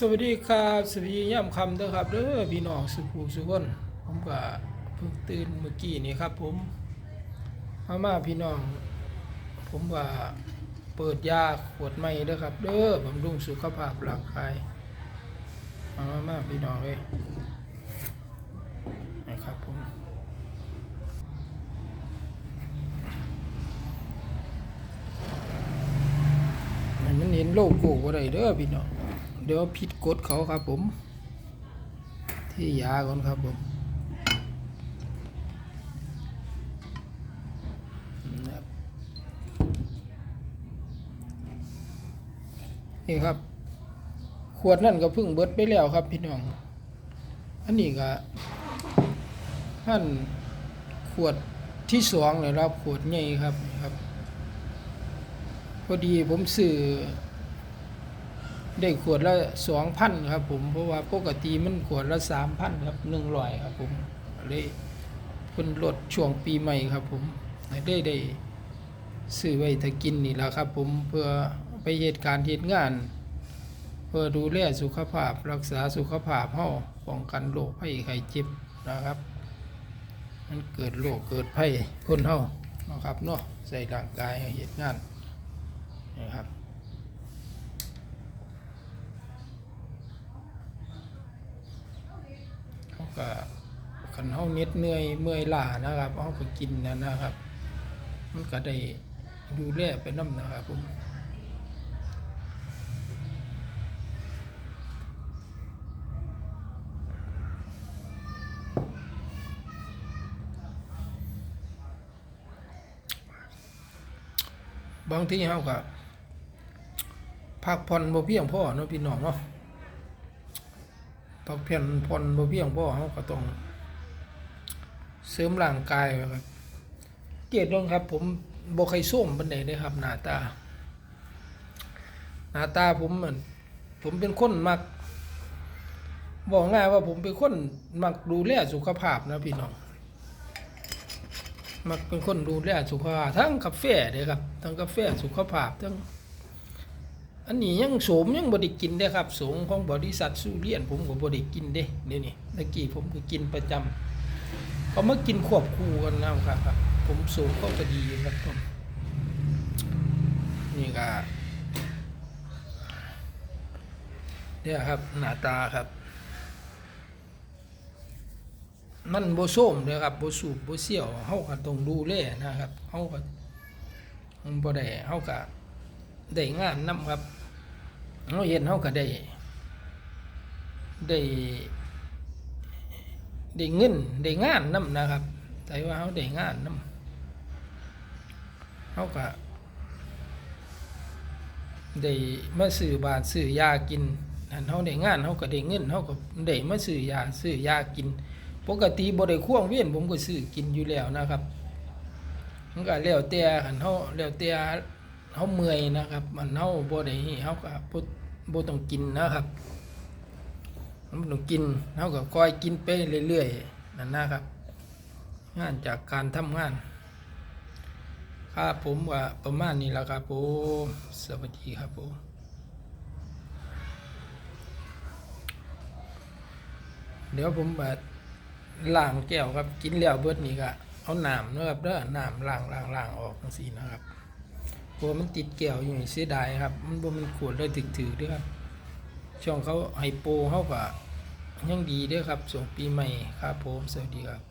สวัสดีครับสวัสดีย่ำคำเด้อครับเด้อพี่น้องสุภูสุคนผมก็เพิ่งตื่นเมื่อกี้นี่ครับ ผมมามาพี่น้อง ผมว่าเปิดยาขวดใหม่เด้อครับ เด้อบำรุงสุขภาพร่างกายมามามาพี่น้องเลยนะครับผมมันเห็นโลโก้อะไรเด้อพี่น้อง เดี๋ยวผิดกฎเขาครับผมที่ยาก่อนครับผมนี่ครับ ขวดนั่นก็เพิ่งเบิดไปแล้วครับพี่น้อง อันนี้ก็ท่านขวดที่สองเลยครับขวดใหญ่ครับครับ พอดีผมซื้อ ได้ขวดละสองพันครับผมเพราะว่าปกติมันขวดละสามพันครับหนึ่งร้อยครับผมเลยเพิ่นลดช่วงปีใหม่ครับผมได้ได้ซื้อไว้ถ้ากินนี่แหละครับผมเพื่อไปเหตุการณ์เหตุงาน เพื่อดูแลสุขภาพรักษาสุขภาพเฮาป้องกันโรคภัยไข้เจ็บนะครับ มันเกิดโรคเกิดภัยคนเฮานะครับเนาะใส่ร่างกายเหตุงานนะครับ ก็คันเฮาเน็ดเหนื่อยเมื่อยล้านะครับเฮาก็กินนะนะครับ มันก็ได้ดูแลไปน้ำนะครับผมบางทีเฮาก็พักผ่อนบ่เพียงพอเนาะพี่น้องเนาะ พักเพียนพอนบ่เพียงพ่อเขาก็ต้องเสริมร่างกายไว้ครับเกียรติลงครับ ผมบ่เคยส้มบันไดเลยครับ หน้าตา หน้าตาผมเหมือนผมเป็นคนมัก บอกง่ายว่าผมเป็นคนมักดูแลสุขภาพนะพี่น้องมักเป็นคนดูแลสุขภาพทั้งกาแฟเลยครับทั้งกาแฟสุขภาพทั้ง อันนี้ยังโสมยังบริกินได้ครับสงของบริษัทสุเรียนผมก็บริกินเด้เดี๋ยวนี้ตะกี้ผมก็กินประจำเขามากินควบคู่กันนะครับครับ ผมสูงก็จะดีครับผมนี่ก็เนี่ยครับหน้าตาครับ มันโบส้มเลยครับโบสูบโบเสี่ยวเฮาก็ต้องดูแลนะครับเฮาก็บ่ได้เฮาก็ ได้งานนํครับเฮาเฮ็ดเฮาก็ได้ ได้ได้เงินได้งานนํนะครับ แต่ว่าเฮาได้งานนํเฮาก็ได้มาซื้อบาทซื้อยากินอันเฮาได้งานเฮาก็ได้เงินเฮาก็ได้มาซื้อยาซื้อยากิน ปกติบ่ได้ควงเวียนผมก็ซื้อกินอยู่แล้วนะครับมันก็แล้วแต่คันเฮาแล้วแต่ เฮาเมื่อยนะครับ มันเฮาบ่ได้เฮาก็บ่บ่ต้องกินนะครับมันต้องกินเฮาก็คอยกินไปเรื่อยๆนั่นนะครับ งานจากการทำงานครับผมว่าประมาณนี้แหละครับผมสวัสดีครับผมเดี๋ยวผมแบบล้างแก้วครับกินแล้วเบิดนี่ก็เอาน้ำนะครับเด้อน้ำล้างล้างล้างออกจังซี่นะครับ เพราะมันติดแก้วอยู่นี่เสียดายครับ มันบ่มันขวดเลยถึกๆด้วยครับ ช่องเขาไฮโปเขาก็ยังดีด้วยครับส่งปีใหม่ครับผมสวัสดีครับ